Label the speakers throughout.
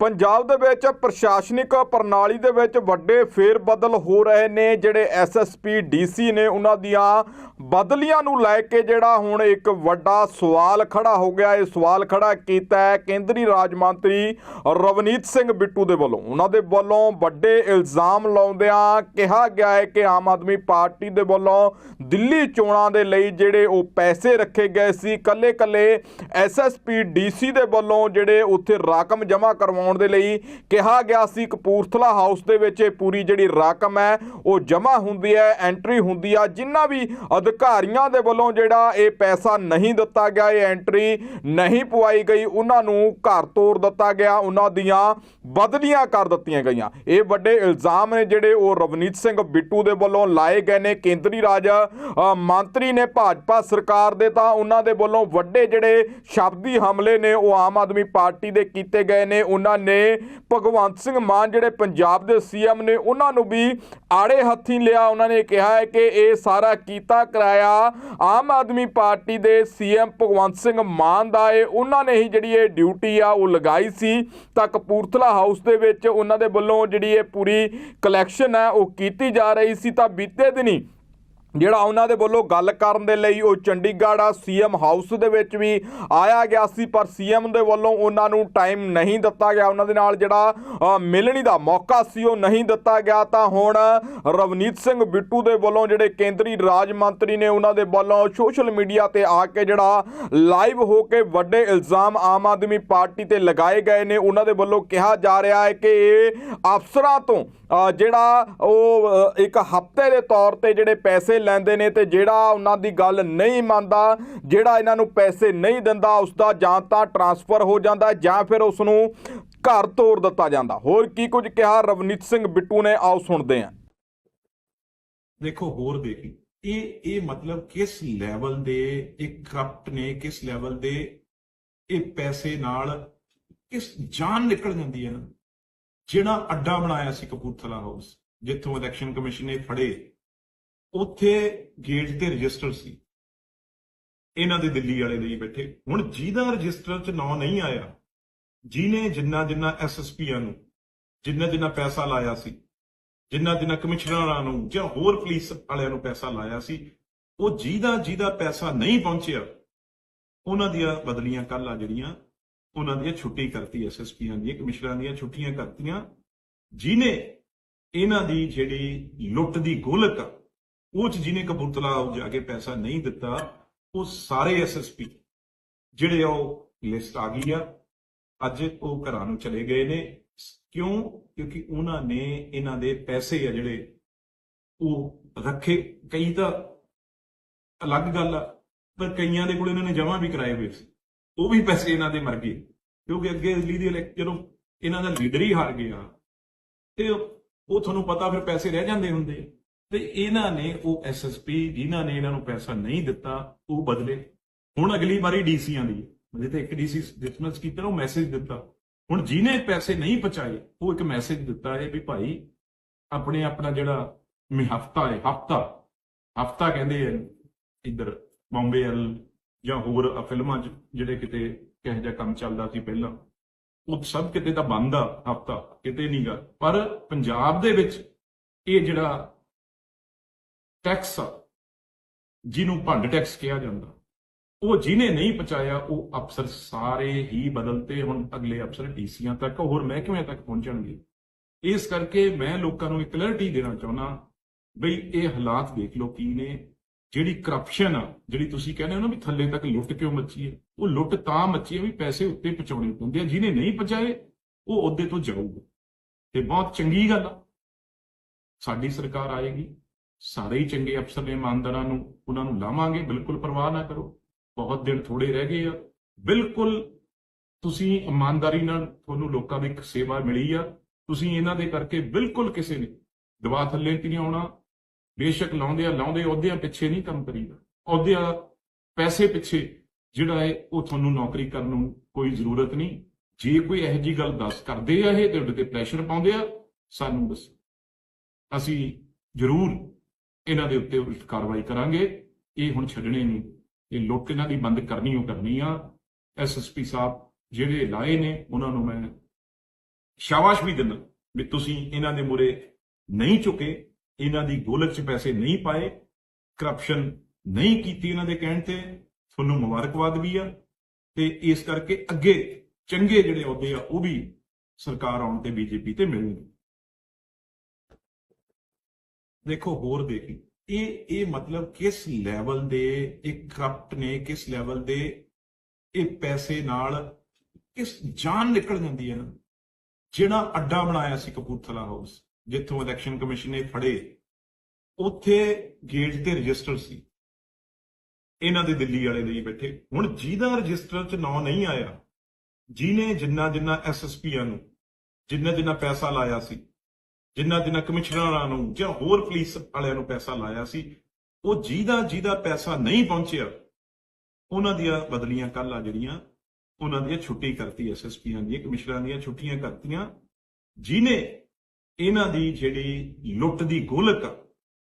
Speaker 1: ਪੰਜਾਬ ਦੇ ਵਿੱਚ ਪ੍ਰਸ਼ਾਸਨਿਕ ਪ੍ਰਣਾਲੀ ਦੇ ਵਿੱਚ ਵੱਡੇ ਫੇਰ ਬਦਲ ਹੋ ਰਹੇ ਨੇ, ਜਿਹੜੇ ਐਸਐਸਪੀ ਡੀਸੀ ਨੇ ਉਹਨਾਂ ਦੀਆਂ ਬਦਲੀਆਂ ਨੂੰ ਲੈ ਕੇ ਜਿਹੜਾ ਹੁਣ ਇੱਕ ਵੱਡਾ ਸਵਾਲ ਖੜਾ ਹੋ ਗਿਆ। ਇਹ ਸਵਾਲ ਖੜਾ ਕੀਤਾ ਹੈ ਕੇਂਦਰੀ ਰਾਜ ਮੰਤਰੀ ਰਵਨੀਤ ਸਿੰਘ ਬਿੱਟੂ ਦੇ ਵੱਲੋਂ। ਉਹਨਾਂ ਦੇ ਵੱਲੋਂ ਵੱਡੇ ਇਲਜ਼ਾਮ ਲਾਉਂਦਿਆਂ ਕਿਹਾ ਗਿਆ ਹੈ ਕਿ ਆਮ ਆਦਮੀ ਪਾਰਟੀ ਦੇ ਵੱਲੋਂ ਦਿੱਲੀ ਚੋਣਾਂ ਦੇ ਲਈ ਜਿਹੜੇ ਉਹ ਪੈਸੇ ਰੱਖੇ ਗਏ ਸੀ ਕੱਲੇ ਕੱਲੇ ਐਸਐਸਪੀ ਡੀਸੀ ਦੇ ਵੱਲੋਂ ਜਿਹੜੇ ਉੱਥੇ ਰਕਮ ਜਮ੍ਹਾਂ ਕਰਵਾਉਣ ਦੇ ਲਈ ਕਿਹਾ ਗਿਆ ਸੀ। ਕਪੂਰਥਲਾ ਹਾਊਸ ਦੇ ਵਿੱਚ ਇਹ ਪੂਰੀ ਜਿਹੜੀ ਰਕਮ ਹੈ, ਉਹ ਜਮ੍ਹਾਂ ਹੁੰਦੀ ਹੈ, ਐਂਟਰੀ ਹੁੰਦੀ ਆ। ਜਿੰਨਾ ਵੀ ਅਧਿਕਾਰੀਆਂ ਦੇ ਵੱਲੋਂ ਜਿਹੜਾ ਇਹ ਪੈਸਾ ਨਹੀਂ ਦਿੱਤਾ ਗਿਆ, ਇਹ ਐਂਟਰੀ ਨਹੀਂ ਪਵਾਈ ਗਈ, ਉਹਨਾਂ ਨੂੰ ਘਰ ਤੋੜ ਦਿੱਤਾ ਗਿਆ। ਉਹਨਾਂ ਦੀਆਂ ਬਦਲੀਆਂ ਕਰ ਦਿੱਤੀਆਂ ਗਈਆਂ। ਇਹ ਵੱਡੇ ਇਲਜ਼ਾਮ ਨੇ ਜਿਹੜੇ ਉਹ ਰਵਨੀਤ ਸਿੰਘ ਬਿੱਟੂ ਦੇ ਵੱਲੋਂ ਲਾਏ ਗਏ ਨੇ। ਕੇਂਦਰੀ ਰਾਜ ਮੰਤਰੀ ਨੇ ਭਾਜਪਾ ਸਰਕਾਰ ਦੇ ਤਾਂ ਉਹਨਾਂ ਦੇ ਵੱਲੋਂ ਵੱਡੇ ਜਿਹੜੇ ਸ਼ਬਦੀ ਹਮਲੇ ਨੇ, ਉਹ ਆਮ ਆਦਮੀ ਪਾਰਟੀ ਦੇ ਕੀਤੇ ਗਏ ਨੇ। ਉਹਨਾਂ ਨੇ ਭਗਵੰਤ ਸਿੰਘ ਮਾਨ ਜਿਹੜੇ ਪੰਜਾਬ ਦੇ ਸੀਐਮ ਨੇ, ਉਹਨਾਂ ਨੂੰ ਵੀ ਆੜੇ ਹੱਥੀਂ ਲਿਆ। ਉਹਨਾਂ ਨੇ ਕਿਹਾ ਹੈ ਕਿ ਇਹ ਸਾਰਾ ਕੀਤਾ ਕਰਾਇਆ ਆਮ ਆਦਮੀ ਪਾਰਟੀ ਦੇ ਸੀਐਮ ਭਗਵੰਤ ਸਿੰਘ ਮਾਨ ਦਾ ਇਹ ਉਹਨਾਂ ਨੇ ਹੀ ਜਿਹੜੀ ਇਹ ਡਿਊਟੀ ਆ, ਉਹ ਲਗਾਈ ਸੀ। ਤਾਂ ਕਪੂਰਥਲਾ ਹਾਊਸ ਦੇ ਵਿੱਚ ਉਹਨਾਂ ਦੇ ਵੱਲੋਂ ਜਿਹੜੀ ਇਹ ਪੂਰੀ ਕਲੈਕਸ਼ਨ ਹੈ ਉਹ ਕੀਤੀ ਜਾ ਰਹੀ ਸੀ। ਤਾਂ ਬੀਤੇ ਦਿਨੀ ਜਿਹੜਾ ਉਹਨਾਂ ਦੇ ਵੱਲੋਂ ਗੱਲ ਕਰਨ ਦੇ ਲਈ ਉਹ ਚੰਡੀਗੜ੍ਹ ਆ, ਸੀਐਮ ਹਾਊਸ ਦੇ ਵਿੱਚ ਵੀ ਆਇਆ ਗਿਆ ਸੀ, ਪਰ ਸੀਐਮ ਦੇ ਵੱਲੋਂ ਉਹਨਾਂ ਨੂੰ ਟਾਈਮ ਨਹੀਂ ਦਿੱਤਾ ਗਿਆ। ਉਹਨਾਂ ਦੇ ਨਾਲ ਜਿਹੜਾ ਮਿਲਣੀ ਦਾ ਮੌਕਾ ਸੀ, ਉਹ ਨਹੀਂ ਦਿੱਤਾ ਗਿਆ। ਤਾਂ ਹੁਣ ਰਵਨੀਤ ਸਿੰਘ ਬਿੱਟੂ ਦੇ ਵੱਲੋਂ ਜਿਹੜੇ ਕੇਂਦਰੀ ਰਾਜ ਮੰਤਰੀ ਨੇ ਉਹਨਾਂ ਦੇ ਵੱਲੋਂ ਸੋਸ਼ਲ ਮੀਡੀਆ ਤੇ ਆ ਕੇ ਜਿਹੜਾ ਲਾਈਵ ਹੋ ਕੇ ਵੱਡੇ ਇਲਜ਼ਾਮ ਆਮ ਆਦਮੀ ਪਾਰਟੀ ਤੇ ਲਗਾਏ ਗਏ ਨੇ। ਉਹਨਾਂ ਦੇ ਵੱਲੋਂ ਕਿਹਾ ਜਾ ਰਿਹਾ ਹੈ ਕਿ ਇਹ ਅਫਸਰਾਂ ਤੋਂ ਜਿਹੜਾ ਉਹ ਇੱਕ ਹਫ਼ਤੇ ਦੇ ਤੌਰ ਤੇ ਜਿਹੜੇ ਪੈਸੇ ਲੈਂਦੇ ਨੇ ਤੇ ਜਿਹੜਾ ਉਹਨਾਂ ਦੀ ਗੱਲ ਨਹੀਂ ਮੰਨਦਾ, ਜਿਹੜਾ ਇਹਨਾਂ ਨੂੰ ਪੈਸੇ ਨਹੀਂ ਦਿੰਦਾ ਉਸ ਦਾ ਜਾਂ ਤਾਂ ਟਰਾਂਸਫਰ ਹੋ ਜਾਂਦਾ ਜਾਂ ਫਿਰ ਉਸ ਨੂੰ ਘਰ ਤੋੜ ਦਿੱਤਾ ਜਾਂਦਾ। ਹੋਰ ਕੀ ਕੁਝ ਕਿਹਾ ਰਵਨੀਤ ਸਿੰਘ ਬਿੱਟੂ ਨੇ? ਆਓ ਸੁਣਦੇ ਹਾਂ।
Speaker 2: ਦੇਖੋ, ਹੋਰ ਦੇਖੀ। ਇਹ ਇਹ ਮਤਲਬ ਕਿਸ ਲੈਵਲ ਦੇ ਇਹ ਕਰਪਟ ਨੇ, ਕਿਸ ਲੈਵਲ ਦੇ ਇਹ ਪੈਸੇ ਨਾਲ ਕਿਸ ਜਾਨ ਨਿਕਲ ਜਾਂਦੀ ਹੈ ਨਾ? ਜਿਹੜਾ ਅੱਡਾ ਬਣਾਇਆ ਸੀ ਕਪੂਰਥਲਾ ਹਾਊਸ, ਜਿੱਥੋਂ ਇਲੈਕਸ਼ਨ ਕਮਿਸ਼ਨ ਨੇ ਫੜੇ, ਉੱਥੇ ਗੇਟ ਤੇ ਰਜਿਸਟਰ ਸੀ। ਇਹਨਾਂ ਦੇ ਦਿੱਲੀ ਵਾਲੇ ਲਈ ਬੈਠੇ। ਹੁਣ ਜਿਹਦਾ ਰਜਿਸਟਰ 'ਚ ਨਾਂ ਨਹੀਂ ਆਇਆ, ਜਿਹਨੇ ਜਿੰਨਾ ਜਿੰਨਾ ਐਸਐਸਪੀਆਂ ਨੂੰ, ਜਿੰਨਾ ਜਿੰਨਾ ਪੈਸਾ ਲਾਇਆ ਸੀ, ਜਿੰਨਾ ਜਿੰਨਾ ਕਮਿਸ਼ਨਰਾਂ ਨੂੰ ਜਾਂ ਹੋਰ ਪੁਲਿਸ ਵਾਲਿਆਂ ਨੂੰ ਪੈਸਾ ਲਾਇਆ ਸੀ, ਉਹ ਜਿਹਦਾ ਜਿਹਦਾ ਪੈਸਾ ਨਹੀਂ ਪਹੁੰਚਿਆ, ਉਹਨਾਂ ਦੀਆਂ ਬਦਲੀਆਂ ਕੱਲ੍ਹ ਆ ਜਿਹੜੀਆਂ ਉਹਨਾਂ ਦੀਆਂ ਛੁੱਟੀ ਕਰਤੀ ਐਸਐਸਪੀਆਂ ਦੀਆਂ ਕਮਿਸ਼ਨਰਾਂ ਦੀਆਂ ਛੁੱਟੀਆਂ ਕਰਤੀਆਂ। ਜਿਨੇ ਇਹਨਾਂ ਦੀ ਜਿਹੜੀ ਲੁੱਟ ਦੀ ਗੋਲਕ ਆ, ਉਹ ਚ ਜਿਹਨੇ ਕਪੂਰਥਲਾ ਜਾ ਕੇ ਪੈਸਾ ਨਹੀਂ ਦਿੱਤਾ, ਉਹ ਸਾਰੇ ਐਸਐਸਪੀ ਜਿਹੜੇ ਆ ਉਹ ਲਿਸਟ ਆ ਗਈ ਆ। ਅੱਜ ਉਹ ਘਰਾਂ ਨੂੰ ਚਲੇ ਗਏ ਨੇ। ਕਿਉਂ? ਕਿਉਂਕਿ ਉਹਨਾਂ ਨੇ ਇਹਨਾਂ ਦੇ ਪੈਸੇ ਆ ਜਿਹੜੇ ਉਹ ਰੱਖੇ। ਕਈ ਤਾਂ ਅਲੱਗ ਗੱਲ ਆ, ਪਰ ਕਈਆਂ ਦੇ ਕੋਲ ਇਹਨਾਂ ਨੇ ਜਮ੍ਹਾਂ ਵੀ ਕਰਾਏ ਹੋਏ ਸੀ। ਉਹ ਵੀ ਪੈਸੇ ਇਹਨਾਂ ਦੇ ਮਰ ਗਏ। ਕਿਉਂਕਿ ਅੱਗੇ ਦਿੱਲੀ ਦੇ ਜਦੋਂ ਇਹਨਾਂ ਦਾ ਲੀਡਰ ਹੀ ਹਾਰ ਗਿਆ, ਤੇ ਉਹ ਤੁਹਾਨੂੰ ਪਤਾ ਫਿਰ ਪੈਸੇ ਰਹਿ ਜਾਂਦੇ ਹੁੰਦੇ। ਤੇ ਇਹਨਾਂ ਨੇ ਉਹ ਐਸਐਸਪੀ ਜਿਨ੍ਹਾਂ ਨੇ ਇਹਨਾਂ ਨੂੰ ਪੈਸਾ ਨਹੀਂ ਦਿੱਤਾ, ਉਹ ਬਦਲੇ। ਹੁਣ ਅਗਲੀ ਵਾਰੀ ਡੀਸੀਆਂ ਦੀ ਜਿਹਦੇ ਤੇ ਇੱਕ ਡੀਸੀ ਡਿਸਮਿਸ ਕੀਤਾ, ਉਹ ਮੈਸੇਜ ਦਿੱਤਾ। ਹੁਣ ਜਿਹਨੇ ਪੈਸੇ ਨਹੀਂ ਪਹੁੰਚਾਏ, ਉਹ ਇੱਕ ਮੈਸੇਜ ਦਿੱਤਾ ਹੈ ਵੀ ਭਾਈ, ਆਪਣੇ ਆਪਣਾ ਜਿਹੜਾ ਮੇ ਹਫਤਾ ਹੈ, ਹਫਤਾ। ਹਫਤਾ ਕਹਿੰਦੇ ਆ, ਇੱਧਰ ਬੰਬੇ ਵੱਲ ਜਾਂ ਹੋਰ ਫਿਲਮਾਂ 'ਚ ਜਿਹੜੇ ਕਿਤੇ ਕਿਹੋ ਜਿਹਾ ਕੰਮ ਚੱਲਦਾ ਸੀ ਪਹਿਲਾਂ, ਉਹ ਸਭ ਕਿਤੇ ਤਾਂ ਬੰਦ ਆ ਹਫਤਾ, ਕਿਤੇ ਨਹੀਂਗਾ ਪਰ ਪੰਜਾਬ ਦੇ ਵਿੱਚ ਇਹ ਜਿਹੜਾ ਟੈਕਸ ਜਿਹਨੂੰ ਭੰਡ ਟੈਕਸ ਕਿਹਾ ਜਾਂਦਾ, ਉਹ ਜਿਹਨੇ ਨਹੀਂ ਪਹੁੰਚਾਇਆ, ਉਹ ਅਫਸਰ ਸਾਰੇ ਹੀ ਬਦਲਤੇ ਹੁਣ ਅਗਲੇ ਅਫਸਰ ਡੀਸੀਆਂ ਤੱਕ, ਹੋਰ ਮਹਿਕਮਿਆਂ ਤੱਕ ਪਹੁੰਚਣਗੇ। ਇਸ ਕਰਕੇ ਮੈਂ ਲੋਕਾਂ ਨੂੰ ਇੱਕ ਕਲੈਰਿਟੀ ਦੇਣਾ ਚਾਹੁੰਦਾ, ਬਈ ਇਹ ਹਾਲਾਤ ਦੇਖ ਲਓ ਕੀ ਨੇ। ਜਿਹੜੀ ਕਰਪਸ਼ਨ ਆ, ਜਿਹੜੀ ਤੁਸੀਂ ਕਹਿੰਦੇ ਹੋ ਨਾ ਵੀ ਥੱਲੇ ਤੱਕ ਲੁੱਟ ਕਿਉਂ ਮੱਚੀ ਹੈ, ਉਹ ਲੁੱਟ ਤਾਂ ਮੱਚੀ ਹੈ ਵੀ ਪੈਸੇ ਉੱਤੇ ਪਹੁੰਚਾਉਣੇ ਪੈਂਦੇ ਆ, ਜਿਹਨੇ ਨਹੀਂ ਪਹੁੰਚਾਏ ਉਹ ਉਹਦੇ ਤੋਂ ਜਾਊਗਾ। ਤੇ ਬਹੁਤ ਚੰਗੀ ਗੱਲ ਆ। ਸਾਡੀ ਸਰਕਾਰ ਆਏਗੀ, ਸਾਰੇ ਹੀ ਚੰਗੇ ਅਫਸਰ ਨੇ, ਇਮਾਨਦਾਰਾਂ ਨੂੰ, ਉਹਨਾਂ ਨੂੰ ਲਾਵਾਂਗੇ, ਬਿਲਕੁਲ ਪਰਵਾਹ ਨਾ ਕਰੋ। ਬਹੁਤ ਦਿਨ ਥੋੜੇ ਰਹਿ ਗਏ ਆ। ਬਿਲਕੁਲ ਤੁਸੀਂ ਇਮਾਨਦਾਰੀ ਨਾਲ ਤੁਹਾਨੂੰ ਲੋਕਾਂ ਦੀ ਇੱਕ ਸੇਵਾ ਮਿਲੀ ਆ। ਤੁਸੀਂ ਇਹਨਾਂ ਦੇ ਕਰਕੇ ਬਿਲਕੁਲ ਕਿਸੇ ਨੇ ਦਵਾ ਥੱਲੇ ਤੇ ਨਹੀਂ ਆਉਣਾ। ਬੇਸ਼ੱਕ ਲਾਉਂਦੇ ਆ ਲਾਉਂਦੇ ਅਹੁਦਿਆਂ ਪਿੱਛੇ ਨਹੀਂ ਕੰਮ ਕਰੀਦਾ। ਅਹੁਦਿਆਂ ਪੈਸੇ ਪਿੱਛੇ ਜਿਹੜਾ ਹੈ, ਉਹ ਤੁਹਾਨੂੰ ਨੌਕਰੀ ਕਰਨ ਨੂੰ ਕੋਈ ਜ਼ਰੂਰਤ ਨਹੀਂ। ਜੇ ਕੋਈ ਇਹੋ ਜੀ ਗੱਲ ਦੱਸ ਕਰਦੇ ਆ ਇਹ, ਤੇ ਉਹਦੇ ਤੇ ਪ੍ਰੈਸ਼ਰ ਪਾਉਂਦੇ ਆ, ਸਾਨੂੰ ਦੱਸੋ। ਅਸੀਂ ਜ਼ਰੂਰ ਇਹਨਾਂ ਦੇ ਉੱਤੇ ਕਾਰਵਾਈ ਕਰਾਂਗੇ। ਇਹ ਹੁਣ ਛੱਡਣੇ ਨਹੀਂ। ਇਹ ਲੋਕ ਇਹਨਾਂ ਦੀ ਬੰਦ ਕਰਨੀ ਉਹ ਕਰਨੀ ਆ। ਐਸਐਸਪੀ ਸਾਹਿਬ ਜਿਹੜੇ ਲਾਏ ਨੇ, ਉਹਨਾਂ ਨੂੰ ਮੈਂ ਸ਼ਾਬਾਸ਼ ਵੀ ਦਿੰਦਾ ਵੀ ਤੁਸੀਂ ਇਹਨਾਂ ਦੇ ਮੂਰੇ ਨਹੀਂ ਝੁਕੇ। ਇਹਨਾਂ ਦੀ ਗੋਲਕ 'ਚ ਪੈਸੇ ਨਹੀਂ ਪਾਏ ਕਰਪਸ਼ਨ ਨਹੀਂ ਕੀਤੀ ਇਹਨਾਂ ਦੇ ਕਹਿਣ ਤੇ, ਤੁਹਾਨੂੰ ਮੁਬਾਰਕਬਾਦ ਵੀ ਆ ਤੇ ਇਸ ਕਰਕੇ ਅੱਗੇ ਚੰਗੇ ਜਿਹੜੇ ਅਹੁਦੇ ਆ, ਉਹ ਵੀ ਸਰਕਾਰ ਆਉਣ ਤੇ ਬੀਜੇਪੀ ਤੇ ਮਿਲਣਗੇ। ਦੇਖੋ, ਹੋਰ ਦੇਖੀ, ਇਹ ਇਹ ਮਤਲਬ ਕਿਸ ਲੈਵਲ ਦੇ, ਇਹ ਕਰਪਟ ਨੇ ਕਿਸ ਲੈਵਲ ਦੇ, ਇਹ ਪੈਸੇ ਨਾਲ ਕਿਸ ਜਾਨ ਨਿਕਲ ਜਾਂਦੀ ਹੈ ਨਾ, ਜਿਹੜਾ ਅੱਡਾ ਬਣਾਇਆ ਸੀ ਕਪੂਰਥਲਾ ਹਾਊਸ ਜਿੱਥੋਂ ਇਲੈਕਸ਼ਨ ਕਮਿਸ਼ਨ ਨੇ ਫੜੇ, ਉੱਥੇ ਗੇਟ ਤੇ ਰਜਿਸਟਰ ਸੀ। ਇਹਨਾਂ ਦੇ ਦਿੱਲੀ ਵਾਲੇ ਲਈ ਬੈਠੇ। ਹੁਣ ਜਿਹਦਾ ਰਜਿਸਟਰ 'ਚ ਨਾਂ ਨਹੀਂ ਆਇਆ, ਜਿਹਨੇ ਜਿੰਨਾ ਜਿੰਨਾ ਐਸਐਸਪੀਆਂ ਨੂੰ, ਜਿੰਨਾ ਜਿੰਨਾ ਪੈਸਾ ਲਾਇਆ ਸੀ, ਜਿੰਨਾ ਜਿੰਨਾ ਕਮਿਸ਼ਨਰਾਂ ਨੂੰ ਜਾਂ ਹੋਰ ਪੁਲਿਸ ਵਾਲਿਆਂ ਨੂੰ ਪੈਸਾ ਲਾਇਆ ਸੀ, ਉਹ ਜਿਹਦਾ ਜਿਹਦਾ ਪੈਸਾ ਨਹੀਂ ਪਹੁੰਚਿਆ, ਉਹਨਾਂ ਦੀਆਂ ਬਦਲੀਆਂ ਕੱਲ ਆ ਜਿਹੜੀਆਂ, ਉਹਨਾਂ ਦੀਆਂ ਛੁੱਟੀ ਕਰਤੀ ਐਸਐਸਪੀਆਂ ਦੀਆਂ, ਕਮਿਸ਼ਨਰਾਂ ਦੀਆਂ ਛੁੱਟੀਆਂ ਕਰਤੀਆਂ ਜਿਨੇ ਇਹਨਾਂ ਦੀ ਜਿਹੜੀ ਲੁੱਟ ਦੀ ਗੋਲਕ ਆ,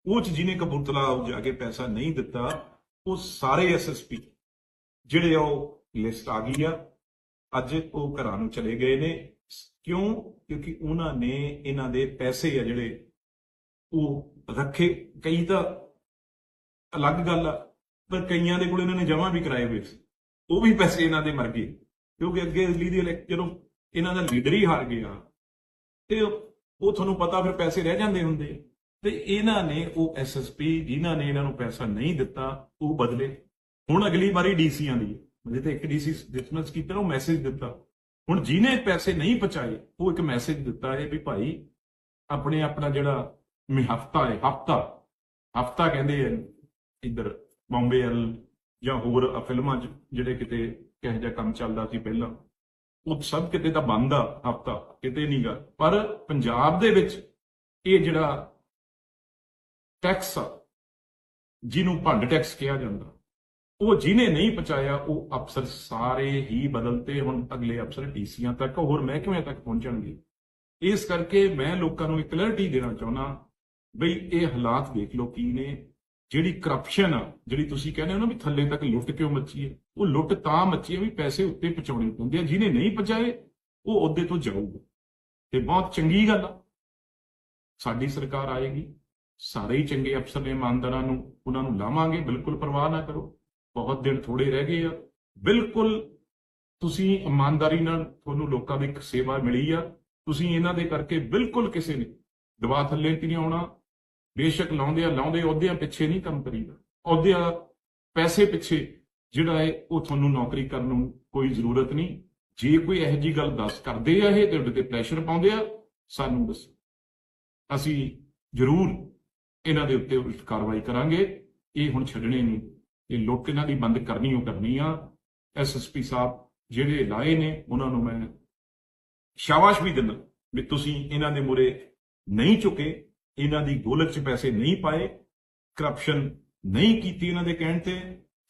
Speaker 2: ਉਹ ਚ ਜਿਹਨੇ ਕਪੂਰਥਲਾ ਜਾ ਕੇ ਪੈਸਾ ਨਹੀਂ ਦਿੱਤਾ ਉਹ ਸਾਰੇ ਐਸਐਸਪੀ ਜਿਹੜੇ ਉਹ ਲਿਸਟ ਆ ਗਈ ਆ। ਅੱਜ ਉਹ ਘਰਾਂ ਨੂੰ ਚਲੇ ਗਏ ਨੇ। ਕਿਉਂ? ਕਿਉਂਕਿ ਉਹਨਾਂ ਨੇ ਇਹਨਾਂ ਦੇ ਪੈਸੇ ਆ ਜਿਹੜੇ ਉਹ ਰੱਖੇ। ਕਈ ਤਾਂ ਅਲੱਗ ਗੱਲ ਆ ਪਰ ਕਈਆਂ ਦੇ ਕੋਲ ਇਹਨਾਂ ਨੇ ਜਮ੍ਹਾਂ ਵੀ ਕਰਾਏ ਹੋਏ ਸੀ। ਉਹ ਵੀ ਪੈਸੇ ਇਹਨਾਂ ਦੇ ਮਰ ਗਏ। ਕਿਉਂਕਿ ਅੱਗੇ ਦਿੱਲੀ ਦੀ elec- ਜਦੋਂ ਇਹਨਾਂ ਦਾ ਲੀਡਰ ਹੀ ਹਾਰ ਗਿਆ ਤੇ ਉਹ ਤੁਹਾਨੂੰ ਪਤਾ ਫਿਰ ਪੈਸੇ ਰਹਿ ਜਾਂਦੇ ਹੁੰਦੇ ਤੇ ਇਹਨਾਂ ਨੇ ਉਹ ਐਸਐਸਪੀ ਜਿਨ੍ਹਾਂ ਨੇ ਇਹਨਾਂ ਨੂੰ ਪੈਸਾ ਨਹੀਂ ਦਿੱਤਾ, ਉਹ ਬਦਲੇ। ਹੁਣ ਅਗਲੀ ਵਾਰੀ ਡੀਸੀਆਂ ਦੀ। ਜੇ ਤੇ ਇੱਕ ਡੀਸੀ ਡਿਸਮਿਸ ਕੀਤਾ, ਉਹ ਮੈਸੇਜ ਦਿੱਤਾ। ਹੁਣ ਜਿਹਨੇ ਪੈਸੇ ਨਹੀਂ ਪਹੁੰਚਾਏ, ਉਹ ਇੱਕ ਮੈਸੇਜ ਦਿੱਤਾ ਹੈ ਵੀ ਭਾਈ, ਆਪਣੇ ਆਪਣਾ ਜਿਹੜਾ ਮੇ ਹਫਤਾ ਹੈ, ਹਫਤਾ। ਹਫਤਾ ਕਹਿੰਦੇ ਆ ਇੱਧਰ ਬੰਬੇ ਵੱਲ ਜਾਂ ਹੋਰ ਫਿਲਮਾਂ 'ਚ, ਜਿਹੜੇ ਕਿਤੇ ਕਿਹੋ ਜਿਹਾ ਕੰਮ ਚੱਲਦਾ ਸੀ ਪਹਿਲਾਂ। ਉਹ ਸਭ ਕਿਤੇ ਤਾਂ ਬੰਦ ਆ ਹਫਤਾ, ਕਿਤੇ ਨਹੀਂਗਾ ਪਰ ਪੰਜਾਬ ਦੇ ਵਿੱਚ ਇਹ ਜਿਹੜਾ ਟੈਕਸ ਆ, ਜਿਹਨੂੰ ਭੰਡ ਟੈਕਸ ਕਿਹਾ ਜਾਂਦਾ, ਉਹ ਜਿਹਨੇ ਨਹੀਂ ਪਹੁੰਚਾਇਆ, ਉਹ ਅਫਸਰ ਸਾਰੇ ਹੀ ਬਦਲਤੇ ਹੁਣ ਅਗਲੇ ਅਫਸਰ ਡੀਸੀਆਂ ਤੱਕ, ਹੋਰ ਮਹਿਕਮਿਆਂ ਤੱਕ ਪਹੁੰਚਣਗੇ। ਇਸ ਕਰਕੇ ਮੈਂ ਲੋਕਾਂ ਨੂੰ ਇੱਕ ਕਲੈਰਿਟੀ ਦੇਣਾ ਚਾਹੁੰਦਾ ਬਈ ਇਹ ਹਾਲਾਤ ਦੇਖ ਲਓ ਕੀ ਨੇ। ਜਿਹੜੀ ਕਰਪਸ਼ਨ ਆ, ਜਿਹੜੀ ਤੁਸੀਂ ਕਹਿੰਦੇ ਹੋ ਨਾ ਵੀ ਥੱਲੇ ਤੱਕ ਲੁੱਟ ਕਿਉਂ ਮੱਚੀ ਹੈ? ਉਹ ਲੁੱਟ ਤਾਂ ਮੱਚੀ ਹੈ ਵੀ ਪੈਸੇ ਉੱਤੇ ਪਹੁੰਚਾਉਣੇ ਪੈਂਦੇ ਆ, ਜਿਹਨੇ ਨਹੀਂ ਪਹੁੰਚਾਏ, ਉਹ ਉਹਦੇ ਤੋਂ ਜਾਊਗਾ। ਤੇ ਬਹੁਤ ਚੰਗੀ ਗੱਲ ਆ। ਸਾਡੀ ਸਰਕਾਰ ਆਏਗੀ, ਸਾਰੇ ਹੀ ਚੰਗੇ ਅਫਸਰ ਨੇ, ਇਮਾਨਦਾਰਾਂ ਨੂੰ, ਉਹਨਾਂ ਨੂੰ ਲਾਵਾਂਗੇ, ਬਿਲਕੁਲ ਪਰਵਾਹ ਨਾ ਕਰੋ। ਬਹੁਤ ਦਿਨ ਥੋੜੇ ਰਹਿ ਗਏ ਆ। ਬਿਲਕੁਲ ਤੁਸੀਂ ਇਮਾਨਦਾਰੀ ਨਾਲ ਤੁਹਾਨੂੰ ਲੋਕਾਂ ਦੀ ਇੱਕ ਸੇਵਾ ਮਿਲੀ ਆ। ਤੁਸੀਂ ਇਹਨਾਂ ਦੇ ਕਰਕੇ ਬਿਲਕੁਲ ਕਿਸੇ ਨੇ ਦਵਾ ਥੱਲੇ ਤੇ ਨਹੀਂ ਆਉਣਾ। ਬੇਸ਼ੱਕ ਲਾਉਂਦੇ ਆ ਲਾਉਂਦੇ ਅਹੁਦਿਆਂ ਪਿੱਛੇ ਨਹੀਂ ਕੰਮ ਕਰੀਦਾ। ਅਹੁਦਿਆਂ ਪੈਸੇ ਪਿੱਛੇ ਜਿਹੜਾ ਹੈ ਉਹ ਤੁਹਾਨੂੰ ਨੌਕਰੀ ਕਰਨ ਨੂੰ ਕੋਈ ਜ਼ਰੂਰਤ ਨਹੀਂ। ਜੇ ਕੋਈ ਇਹੋ ਜੀ ਗੱਲ ਦੱਸ ਕਰਦੇ ਆ ਇਹ, ਤੇ ਉਹਦੇ ਤੇ ਪ੍ਰੈਸ਼ਰ ਪਾਉਂਦੇ ਆ, ਸਾਨੂੰ ਦੱਸੋ। ਅਸੀਂ ਜ਼ਰੂਰ ਇਹਨਾਂ ਦੇ ਉੱਤੇ ਕਾਰਵਾਈ ਕਰਾਂਗੇ। ਇਹ ਹੁਣ ਛੱਡਣੇ ਨਹੀਂ ਇਹ ਲੁੱਟ ਇਹਨਾਂ ਦੀ ਬੰਦ ਕਰਨੀ ਉਹ ਕਰਨੀ ਆ। ਐਸਐਸਪੀ ਸਾਹਿਬ ਜਿਹੜੇ ਲਾਏ ਨੇ, ਉਹਨਾਂ ਨੂੰ ਮੈਂ ਸ਼ਾਬਾਸ਼ ਵੀ ਦਿੰਦਾ ਵੀ ਤੁਸੀਂ ਇਹਨਾਂ ਦੇ ਮੂਰੇ ਨਹੀਂ ਝੁਕੇ, ਇਹਨਾਂ ਦੀ ਗੋਲਕ 'ਚ ਪੈਸੇ ਨਹੀਂ ਪਾਏ ਕਰਪਸ਼ਨ ਨਹੀਂ ਕੀਤੀ ਇਹਨਾਂ ਦੇ ਕਹਿਣ ਤੇ।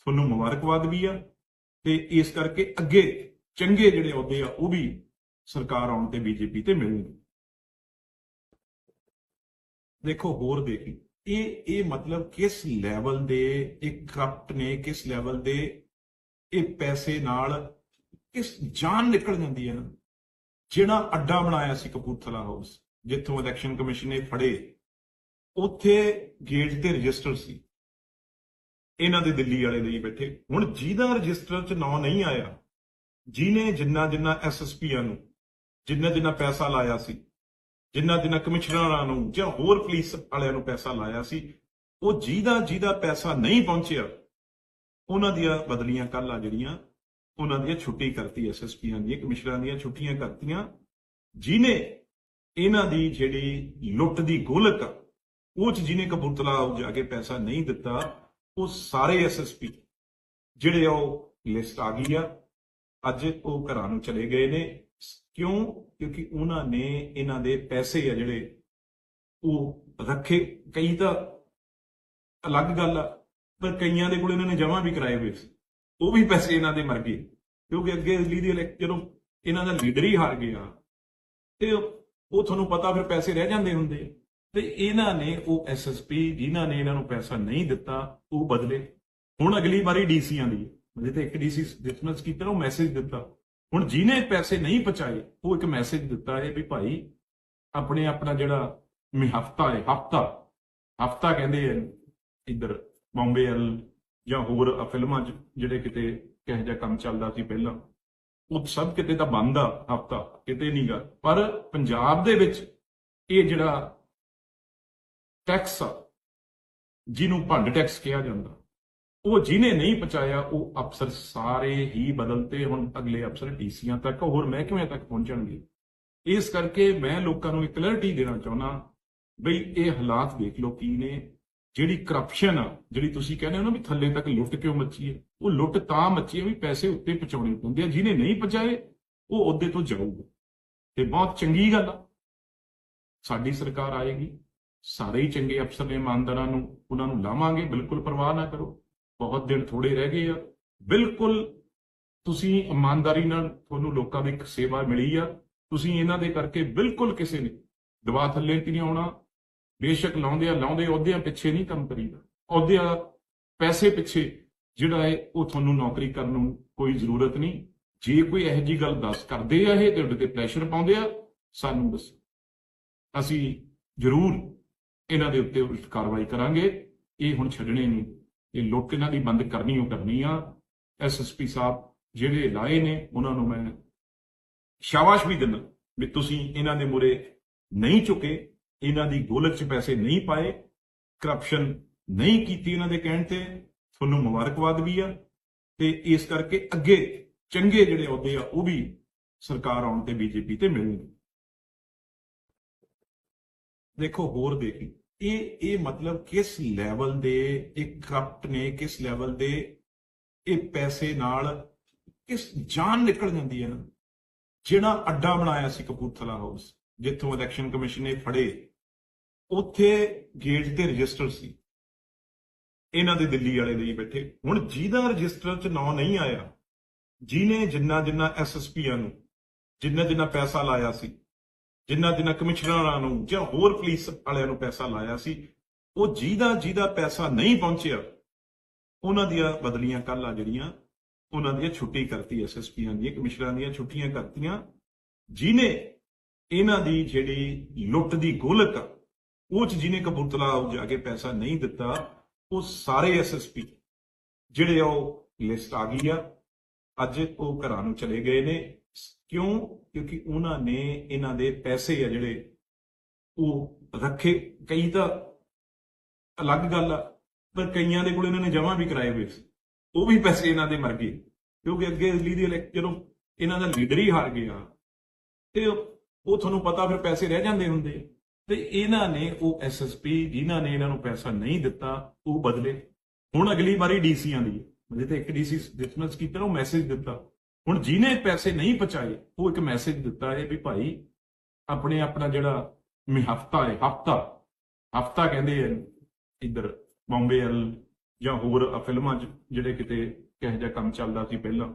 Speaker 2: ਤੁਹਾਨੂੰ ਮੁਬਾਰਕਬਾਦ ਵੀ ਆ ਤੇ ਇਸ ਕਰਕੇ ਅੱਗੇ ਚੰਗੇ ਜਿਹੜੇ ਅਹੁਦੇ ਆ, ਉਹ ਵੀ ਸਰਕਾਰ ਆਉਣ ਤੇ ਬੀਜੇਪੀ ਤੇ ਮਿਲਣਗੇ। ਦੇਖੋ, ਹੋਰ ਦੇਖੀ, ਇਹ ਇਹ ਮਤਲਬ ਕਿਸ ਲੈਵਲ ਦੇ, ਇਹ ਕਰਪਟ ਨੇ, ਕਿਸ ਲੈਵਲ ਦੇ, ਇਹ ਪੈਸੇ ਨਾਲ ਕਿਸ ਜਾਨ ਨਿਕਲ ਜਾਂਦੀ ਹੈ ਨਾ? ਜਿਹੜਾ ਅੱਡਾ ਬਣਾਇਆ ਸੀ ਕਪੂਰਥਲਾ ਹਾਊਸ, ਜਿੱਥੋਂ ਇਲੈਕਸ਼ਨ ਕਮਿਸ਼ਨ ਨੇ ਫੜੇ, ਉੱਥੇ ਗੇਟ ਤੇ ਰਜਿਸਟਰ ਸੀ। ਇਹਨਾਂ ਦੇ ਦਿੱਲੀ ਵਾਲੇ ਲਈ ਬੈਠੇ। ਹੁਣ ਜਿਹਦਾ ਰਜਿਸਟਰ 'ਚ ਨਾਂ ਨਹੀਂ ਆਇਆ, ਜਿਹਨੇ ਜਿੰਨਾ ਜਿੰਨਾ ਐਸਐਸਪੀਆਂ ਨੂੰ, ਜਿੰਨਾ ਜਿੰਨਾ ਪੈਸਾ ਲਾਇਆ ਸੀ, ਜਿੰਨਾ ਜਿੰਨਾ ਕਮਿਸ਼ਨਰਾਂ ਨੂੰ ਜਾਂ ਹੋਰ ਪੁਲਿਸ ਵਾਲਿਆਂ ਨੂੰ ਪੈਸਾ ਲਾਇਆ ਸੀ, ਉਹ ਜਿਹਦਾ ਜਿਹਦਾ ਪੈਸਾ ਨਹੀਂ ਪਹੁੰਚਿਆ, ਉਹਨਾਂ ਦੀਆਂ ਬਦਲੀਆਂ ਕੱਲ ਆ ਜਿਹੜੀਆਂ, ਉਹਨਾਂ ਦੀਆਂ ਛੁੱਟੀ ਕਰਤੀ ਐਸਐਸਪੀਆਂ ਦੀਆਂ, ਕਮਿਸ਼ਨਰਾਂ ਦੀਆਂ ਛੁੱਟੀਆਂ ਕਰਤੀਆਂ ਜਿਨੇ ਇਹਨਾਂ ਦੀ ਜਿਹੜੀ ਲੁੱਟ ਦੀ ਗੋਲਕ ਉਹ ਚ ਜਿਹਨੇ ਕਪੂਰਥਲਾ ਜਾ ਕੇ ਪੈਸਾ ਨਹੀਂ ਦਿੱਤਾ ਉਹ ਸਾਰੇ ਐਸਐਸਪੀ ਜਿਹੜੇ ਆ ਉਹ ਲਿਸਟ ਆ ਗਈ ਆ, ਅੱਜ ਉਹ ਘਰਾਂ ਨੂੰ ਚਲੇ ਗਏ ਨੇ। ਕਿਉਂ? ਕਿਉਂਕਿ ਉਹਨਾਂ ਨੇ ਇਹਨਾਂ ਦੇ ਪੈਸੇ ਆ ਜਿਹੜੇ ਉਹ ਰੱਖੇ। ਕਈ ਤਾਂ ਅਲੱਗ ਗੱਲ ਆ, ਪਰ ਕਈਆਂ ਦੇ ਕੋਲ ਇਹਨਾਂ ਨੇ ਜਮ੍ਹਾਂ ਵੀ ਕਰਾਏ ਹੋਏ ਸੀ। ਉਹ ਵੀ ਪੈਸੇ ਇਹਨਾਂ ਦੇ ਮਰ ਗਏ। ਕਿਉਂਕਿ ਅੱਗੇ ਦਿੱਲੀ ਦੀ ਜਦੋਂ ਇਹਨਾਂ ਦਾ ਲੀਡਰ ਹੀ ਹਾਰ ਗਿਆ, ਤੇ ਉਹ ਤੁਹਾਨੂੰ ਪਤਾ ਫਿਰ ਪੈਸੇ ਰਹਿ ਜਾਂਦੇ ਹੁੰਦੇ ਆ। ਤੇ ਇਹਨਾਂ ਨੇ ਉਹ ਐਸਐਸਪੀ ਜਿਨ੍ਹਾਂ ਨੇ ਇਹਨਾਂ ਨੂੰ ਪੈਸਾ ਨਹੀਂ ਦਿੱਤਾ, ਉਹ ਬਦਲੇ। ਹੁਣ ਅਗਲੀ ਵਾਰੀ ਡੀਸੀਆਂ ਦੀ। ਜੇ ਤੇ ਇੱਕ ਡੀਸੀ ਡਿਸਮਿਸ ਕੀਤਾ, ਉਹ ਮੈਸੇਜ ਦਿੱਤਾ। ਹੁਣ ਜਿਹਨੇ ਪੈਸੇ ਨਹੀਂ ਪਹੁੰਚਾਏ, ਉਹ ਇੱਕ ਮੈਸੇਜ ਦਿੱਤਾ ਹੈ ਵੀ ਭਾਈ, ਆਪਣੇ ਆਪਣਾ ਜਿਹੜਾ ਮੀ ਹਫਤਾ ਹੈ, ਹਫਤਾ। ਹਫਤਾ ਕਹਿੰਦੇ ਆ ਇੱਧਰ ਬੰਬੇ ਵੱਲ ਜਾਂ ਹੋਰ ਫਿਲਮਾਂ 'ਚ, ਜਿਹੜੇ ਕਿਤੇ ਕਿਹੋ ਜਿਹਾ ਕੰਮ ਚੱਲਦਾ ਸੀ ਪਹਿਲਾਂ। ਉਹ ਸਭ ਕਿਤੇ ਤਾਂ ਬੰਦ ਆ ਹਫਤਾ, ਕਿਤੇ ਨਹੀਂਗਾ ਪਰ ਪੰਜਾਬ ਦੇ ਵਿੱਚ ਇਹ ਜਿਹੜਾ ਟੈਕਸ ਆ, ਜਿਹਨੂੰ ਭੰਡ ਟੈਕਸ ਕਿਹਾ ਜਾਂਦਾ। ਉਹ ਜਿਹਨੇ ਨਹੀਂ ਪਹੁੰਚਾਇਆ, ਉਹ ਅਫਸਰ ਸਾਰੇ ਹੀ ਬਦਲਤੇ ਹੁਣ ਅਗਲੇ ਅਫਸਰ ਡੀਸੀਆਂ ਤੱਕ, ਹੋਰ ਮਹਿਕਮਿਆਂ ਤੱਕ ਪਹੁੰਚਣਗੇ? ਇਸ ਕਰਕੇ ਮੈਂ ਲੋਕਾਂ ਨੂੰ ਇੱਕ ਕਲੈਰਿਟੀ ਦੇਣਾ ਚਾਹੁੰਦਾ, ਬਈ ਇਹ ਹਾਲਾਤ ਦੇਖ ਲਓ ਕੀ ਨੇ। ਜਿਹੜੀ ਕਰਪਸ਼ਨ ਆ, ਜਿਹੜੀ ਤੁਸੀਂ ਕਹਿੰਦੇ ਹੋ ਨਾ ਵੀ ਥੱਲੇ ਤੱਕ ਲੁੱਟ ਕਿਉਂ ਮੱਚੀ ਹੈ, ਉਹ ਲੁੱਟ ਤਾਂ ਮੱਚੀ ਹੈ ਵੀ ਪੈਸੇ ਉੱਤੇ ਪਹੁੰਚਾਉਣੇ ਪੈਂਦੇ ਆ। ਜਿਹਨੇ ਨਹੀਂ ਪਹੁੰਚਾਏ, ਉਹ ਉਹਦੇ ਤੋਂ ਜਾਊਗਾ। ਤੇ ਬਹੁਤ ਚੰਗੀ ਗੱਲ ਆ। ਸਾਡੀ ਸਰਕਾਰ ਆਏਗੀ ਸਾਰੇ ਹੀ ਚੰਗੇ ਅਫਸਰ ਨੇ, ਇਮਾਨਦਾਰਾਂ ਨੂੰ, ਉਹਨਾਂ ਨੂੰ ਲਾਵਾਂਗੇ, ਬਿਲਕੁਲ ਪਰਵਾਹ ਨਾ ਕਰੋ। ਬਹੁਤ ਦਿਨ ਥੋੜੇ ਰਹਿ ਗਏ ਆ। ਬਿਲਕੁਲ ਤੁਸੀਂ ਇਮਾਨਦਾਰੀ ਨਾਲ ਤੁਹਾਨੂੰ ਲੋਕਾਂ ਦੀ ਇੱਕ ਸੇਵਾ ਮਿਲੀ ਆ। ਤੁਸੀਂ ਇਹਨਾਂ ਦੇ ਕਰਕੇ ਬਿਲਕੁਲ ਕਿਸੇ ਨੇ ਦਵਾ ਥੱਲੇ ਤੇ ਨਹੀਂ ਆਉਣਾ। ਬੇਸ਼ੱਕ ਲਾਉਂਦੇ ਆ ਲਾਉਂਦੇ ਅਹੁਦਿਆਂ ਪਿੱਛੇ ਨਹੀਂ ਕੰਮ ਕਰੀਦਾ। ਅਹੁਦਿਆਂ ਪੈਸੇ ਪਿੱਛੇ ਜਿਹੜਾ ਹੈ, ਉਹ ਤੁਹਾਨੂੰ ਨੌਕਰੀ ਕਰਨ ਨੂੰ ਕੋਈ ਜ਼ਰੂਰਤ ਨਹੀਂ। ਜੇ ਕੋਈ ਇਹੋ ਜੀ ਗੱਲ ਦੱਸ ਕਰਦੇ ਆ ਇਹ ਤੁਹਾਡੇ ਤੇ ਪ੍ਰੈਸ਼ਰ ਪਾਉਂਦੇ ਆ, ਸਾਨੂੰ ਦੱਸੋ। ਅਸੀਂ ਜ਼ਰੂਰ ਇਹਨਾਂ ਦੇ ਉੱਤੇ ਉਲਟ ਕਾਰਵਾਈ ਕਰਾਂਗੇ। ਇਹ ਹੁਣ ਛੱਡਣੇ ਨਹੀਂ। ਇਹ ਲੁੱਟ ਇਹਨਾਂ ਦੀ ਬੰਦ ਕਰਨੀ ਉਹ ਕਰਨੀ ਆ। ਐਸਐਸਪੀ ਸਾਹਿਬ ਜਿਹੜੇ ਲਾਏ ਨੇ, ਉਹਨਾਂ ਨੂੰ ਮੈਂ ਸ਼ਾਬਾਸ਼ ਵੀ ਦਿੰਦਾ ਵੀ ਤੁਸੀਂ ਇਹਨਾਂ ਦੇ ਮੂਰੇ ਨਹੀਂ ਝੁਕੇ, ਇਹਨਾਂ ਦੀ ਗੋਲਕ 'ਚ ਪੈਸੇ ਨਹੀਂ ਪਾਏ ਕਰਪਸ਼ਨ ਨਹੀਂ ਕੀਤੀ ਇਹਨਾਂ ਦੇ ਕਹਿਣ ਤੇ। ਤੁਹਾਨੂੰ ਮੁਬਾਰਕਬਾਦ ਵੀ ਆ ਤੇ ਇਸ ਕਰਕੇ ਅੱਗੇ ਚੰਗੇ ਜਿਹੜੇ ਅਹੁਦੇ ਆ, ਉਹ ਵੀ ਸਰਕਾਰ ਆਉਣ ਤੇ ਬੀਜੇਪੀ ਤੇ ਮਿਲਣਗੇ। ਦੇਖੋ, ਹੋਰ ਦੇਖੀ। ਇਹ ਇਹ ਮਤਲਬ ਕਿਸ ਲੈਵਲ ਦੇ, ਇਹ ਕਰਪਟ ਨੇ, ਕਿਸ ਲੈਵਲ ਦੇ, ਇਹ ਪੈਸੇ ਨਾਲ ਕਿਸ ਜਾਨ ਨਿਕਲ ਜਾਂਦੀ ਹੈ ਨਾ? ਜਿਹੜਾ ਅੱਡਾ ਬਣਾਇਆ ਸੀ ਕਪੂਰਥਲਾ ਹਾਊਸ ਜਿੱਥੋਂ ਇਲੈਕਸ਼ਨ ਕਮਿਸ਼ਨ ਨੇ ਫੜੇ, ਉੱਥੇ ਗੇਟ ਤੇ ਰਜਿਸਟਰ ਸੀ। ਇਹਨਾਂ ਦੇ ਦਿੱਲੀ ਵਾਲੇ ਲਈ ਬੈਠੇ। ਹੁਣ ਜਿਹਦਾ ਰਜਿਸਟਰ 'ਚ ਨਾਂ ਨਹੀਂ ਆਇਆ, ਜਿਹਨੇ ਜਿੰਨਾ ਜਿੰਨਾ ਐਸਐਸਪੀਆਂ ਨੂੰ ਜਿੰਨਾ ਜਿੰਨਾ ਪੈਸਾ ਲਾਇਆ ਸੀ ਜਿਨ੍ਹਾਂ ਜਿਨ੍ਹਾਂ ਕਮਿਸ਼ਨਰਾਂ ਨੂੰ ਜਾਂ ਹੋਰ ਪੁਲਿਸ ਵਾਲਿਆਂ ਨੂੰ ਪੈਸਾ ਲਾਇਆ ਸੀ, ਉਹ ਜਿਹਦਾ ਜਿਹਦਾ ਪੈਸਾ ਨਹੀਂ ਪਹੁੰਚਿਆ, ਉਹਨਾਂ ਦੀਆਂ ਬਦਲੀਆਂ ਕੱਲ ਆ ਜਿਹੜੀਆਂ, ਉਹਨਾਂ ਦੀਆਂ ਛੁੱਟੀ ਕਰਤੀ ਐਸਐਸਪੀਆਂ ਦੀਆਂ, ਕਮਿਸ਼ਨਰਾਂ ਦੀਆਂ ਛੁੱਟੀਆਂ ਕਰਤੀਆਂ ਜਿਨੇ ਇਹਨਾਂ ਦੀ ਜਿਹੜੀ ਲੁੱਟ ਦੀ ਗੋਲਕ ਆ, ਉਹ ਚ ਜਿਹਨੇ ਕਪੂਰਤਲਾ ਜਾ ਕੇ ਪੈਸਾ ਨਹੀਂ ਦਿੱਤਾ, ਉਹ ਸਾਰੇ ਐਸਐਸਪੀ ਜਿਹੜੇ ਆ ਉਹ ਲਿਸਟ ਆ ਗਈ ਆ, ਅੱਜ ਉਹ ਘਰਾਂ ਨੂੰ ਚਲੇ ਗਏ ਨੇ ਕਿਉਂ? ਕਿਉਂਕਿ ਉਹਨਾਂ ਨੇ ਇਹਨਾਂ ਦੇ ਪੈਸੇ ਆ ਜਿਹੜੇ ਉਹ ਰੱਖੇ। ਕਈ ਤਾਂ ਅਲੱਗ ਗੱਲ ਆ, ਪਰ ਕਈਆਂ ਦੇ ਕੋਲ ਇਹਨਾਂ ਨੇ ਜਮ੍ਹਾਂ ਵੀ ਕਰਾਏ ਹੋਏ ਸੀ। ਉਹ ਵੀ ਪੈਸੇ ਇਹਨਾਂ ਦੇ ਮਰ ਗਏ। ਕਿਉਂਕਿ ਅੱਗੇ ਦਿੱਲੀ ਦੇ ਇਲੈਕ- ਜਦੋਂ ਇਹਨਾਂ ਦਾ ਲੀਡਰ ਹੀ ਹਾਰ ਗਿਆ, ਤੇ ਉਹ ਤੁਹਾਨੂੰ ਪਤਾ ਫਿਰ ਪੈਸੇ ਰਹਿ ਜਾਂਦੇ ਹੁੰਦੇ। ਤੇ ਇਹਨਾਂ ਨੇ ਉਹ ਐਸਐਸਪੀ ਜਿਨ੍ਹਾਂ ਨੇ ਇਹਨਾਂ ਨੂੰ ਪੈਸਾ ਨਹੀਂ ਦਿੱਤਾ, ਉਹ ਬਦਲੇ। ਹੁਣ ਅਗਲੀ ਵਾਰੀ ਡੀਸੀਆਂ ਦੀ ਹੈ। ਜਿੱਥੇ ਇੱਕ ਡੀਸੀ ਡਿਸਮਿਸ ਕੀਤਾ, ਉਹ ਮੈਸੇਜ ਦਿੱਤਾ। ਹੁਣ ਜਿਹਨੇ ਪੈਸੇ ਨਹੀਂ ਪਹੁੰਚਾਏ, ਉਹ ਇੱਕ ਮੈਸੇਜ ਦਿੱਤਾ ਹੈ ਵੀ ਭਾਈ ਆਪਣੇ ਆਪਣਾ ਜਿਹੜਾ ਮੈਂ ਹਫਤਾ ਹੈ, ਹਫਤਾ ਹਫਤਾ ਕਹਿੰਦੇ ਆ ਇੱਧਰ ਬੰਬੇ ਵੱਲ ਜਾਂ ਹੋਰ ਫਿਲਮਾਂ 'ਚ ਜਿਹੜੇ ਕਿਤੇ ਕਿਹੋ ਜਿਹਾ ਕੰਮ ਚੱਲਦਾ ਸੀ ਪਹਿਲਾਂ,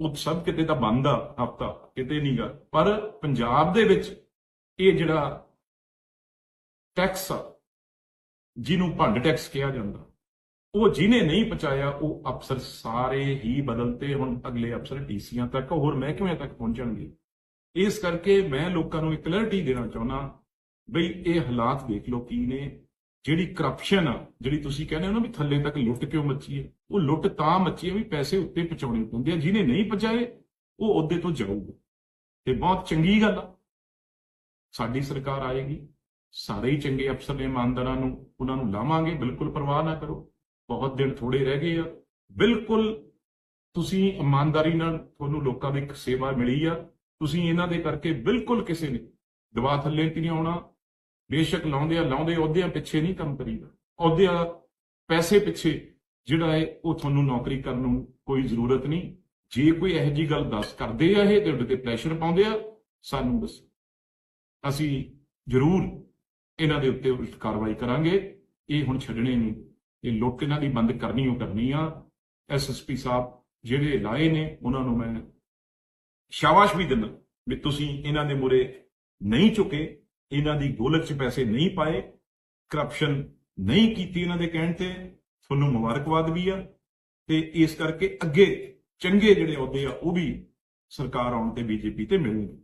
Speaker 2: ਉਹ ਸਭ ਕਿਤੇ ਤਾਂ ਬੰਦ ਆ ਹਫਤਾ, ਕਿਤੇ ਨਹੀਂਗਾ ਪਰ ਪੰਜਾਬ ਦੇ ਵਿੱਚ ਇਹ ਜਿਹੜਾ ਟੈਕਸ ਆ, ਜਿਹਨੂੰ ਭੰਡ ਟੈਕਸ ਕਿਹਾ ਜਾਂਦਾ ਉਹ ਜਿਹਨੇ ਨਹੀਂ ਪਹੁੰਚਾਇਆ, ਉਹ ਅਫਸਰ ਸਾਰੇ ਹੀ ਬਦਲਤੇ ਹੁਣ ਅਗਲੇ ਅਫਸਰ ਡੀਸੀਆਂ ਤੱਕ, ਹੋਰ ਮਹਿਕਮਿਆਂ ਤੱਕ ਪਹੁੰਚਣਗੇ। ਇਸ ਕਰਕੇ ਮੈਂ ਲੋਕਾਂ ਨੂੰ ਇੱਕ ਕਲੈਰਿਟੀ ਦੇਣਾ ਚਾਹੁੰਦਾ, ਬਈ ਇਹ ਹਾਲਾਤ ਦੇਖ ਲਓ ਕੀ ਨੇ। ਜਿਹੜੀ ਕਰਪਸ਼ਨ ਆ, ਜਿਹੜੀ ਤੁਸੀਂ ਕਹਿੰਦੇ ਹੋ ਨਾ ਵੀ ਥੱਲੇ ਤੱਕ ਲੁੱਟ ਕਿਉਂ ਮੱਚੀ ਹੈ, ਉਹ ਲੁੱਟ ਤਾਂ ਮੱਚੀ ਹੈ ਵੀ ਪੈਸੇ ਉੱਤੇ ਪਹੁੰਚਾਉਣੇ ਪੈਂਦੇ ਆ। ਜਿਹਨੇ ਨਹੀਂ ਪਹੁੰਚਾਏ, ਉਹ ਉਹਦੇ ਤੋਂ ਜਾਊਗਾ। ਤੇ ਬਹੁਤ ਚੰਗੀ ਗੱਲ ਆ। ਸਾਡੀ ਸਰਕਾਰ ਆਏਗੀ, ਸਾਰੇ ਹੀ ਚੰਗੇ ਅਫਸਰ ਨੇ, ਇਮਾਨਦਾਰਾਂ ਨੂੰ, ਉਹਨਾਂ ਨੂੰ ਲਾਵਾਂਗੇ, ਬਿਲਕੁਲ ਪਰਵਾਹ ਨਾ ਕਰੋ। ਬਹੁਤ ਦਿਨ ਥੋੜੇ ਰਹਿ ਗਏ ਆ। ਬਿਲਕੁਲ ਤੁਸੀਂ ਇਮਾਨਦਾਰੀ ਨਾਲ ਤੁਹਾਨੂੰ ਲੋਕਾਂ ਦੀ ਇੱਕ ਸੇਵਾ ਮਿਲੀ ਆ। ਤੁਸੀਂ ਇਹਨਾਂ ਦੇ ਕਰਕੇ ਬਿਲਕੁਲ ਕਿਸੇ ਨੇ ਦਵਾ ਥੱਲੇ ਤੇ ਨਹੀਂ ਆਉਣਾ। ਬੇਸ਼ੱਕ ਲਾਉਂਦੇ ਆ ਲਾਉਂਦੇ ਅਹੁਦਿਆਂ ਪਿੱਛੇ ਨਹੀਂ ਕੰਮ ਕਰੀਦਾ। ਅਹੁਦਿਆਂ ਪੈਸੇ ਪਿੱਛੇ ਜਿਹੜਾ ਹੈ, ਉਹ ਤੁਹਾਨੂੰ ਨੌਕਰੀ ਕਰਨ ਨੂੰ ਕੋਈ ਜ਼ਰੂਰਤ ਨਹੀਂ। ਜੇ ਕੋਈ ਇਹੋ ਜੀ ਗੱਲ ਦੱਸ ਕਰਦੇ ਆ, ਇਹ ਤੁਹਾਡੇ ਤੇ ਪ੍ਰੈਸ਼ਰ ਪਾਉਂਦੇ ਆ, ਸਾਨੂੰ ਦੱਸੋ। ਅਸੀਂ ਜ਼ਰੂਰ ਇਹਨਾਂ ਦੇ ਉੱਤੇ ਕਾਰਵਾਈ ਕਰਾਂਗੇ। ਇਹ ਹੁਣ ਛੱਡਣੇ ਨਹੀਂ ਇਹ ਲੁੱਟ ਇਹਨਾਂ ਦੀ ਬੰਦ ਕਰਨੀ ਉਹ ਕਰਨੀ ਆ। ਐਸਐਸਪੀ ਸਾਹਿਬ ਜਿਹੜੇ ਲਾਏ ਨੇ, ਉਹਨਾਂ ਨੂੰ ਮੈਂ ਸ਼ਾਬਾਸ਼ ਵੀ ਦਿੰਦਾ ਵੀ ਤੁਸੀਂ ਇਹਨਾਂ ਦੇ ਮੂਰੇ ਨਹੀਂ ਝੁਕੇ, ਇਹਨਾਂ ਦੀ ਗੋਲਕ 'ਚ ਪੈਸੇ ਨਹੀਂ ਪਾਏ ਕਰਪਸ਼ਨ ਨਹੀਂ ਕੀਤੀ ਇਹਨਾਂ ਦੇ ਕਹਿਣ ਤੇ, ਤੁਹਾਨੂੰ ਮੁਬਾਰਕਬਾਦ ਵੀ ਆ ਤੇ ਇਸ ਕਰਕੇ ਅੱਗੇ ਚੰਗੇ ਜਿਹੜੇ ਅਹੁਦੇ ਆ, ਉਹ ਵੀ ਸਰਕਾਰ ਆਉਣ ਤੇ ਬੀਜੇਪੀ ਤੇ ਮਿਲਣਗੇ।